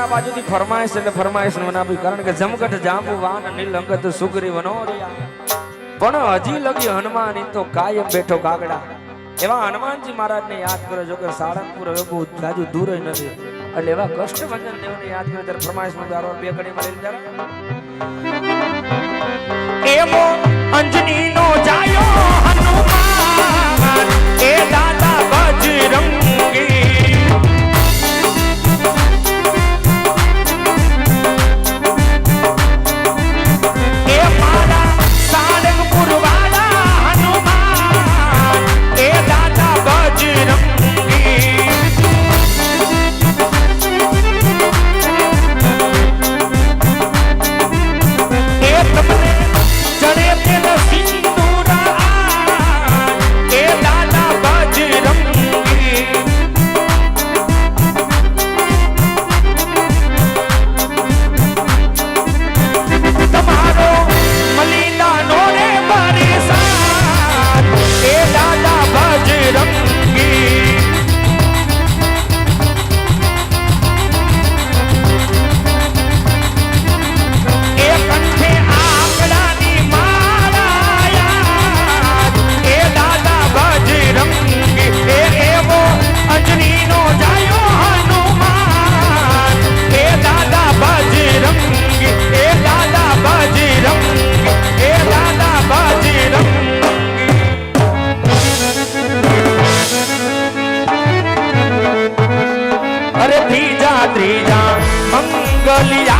આ બાજુથી ફરમાઈશ એટલે ફરમાઈશ મને આપી. કારણ કે જમગઢ જાંબુ વાન નીલંગત, સુગરી, વનોરિયા. પણ હજી લગી હનુમાન તો કાયમ બેઠો કાગડા. એવા હનુમાનજી મહારાજને યાદ કરો, જો કે સાળંગપુર હવે બહુ જાજુ દૂર નથી. એટલે એવા કષ્ટભંજન દેવને યાદ કરો, ત્યારે ફરમાઈશમાં દારો બે કડી મળી જરા मंगलिया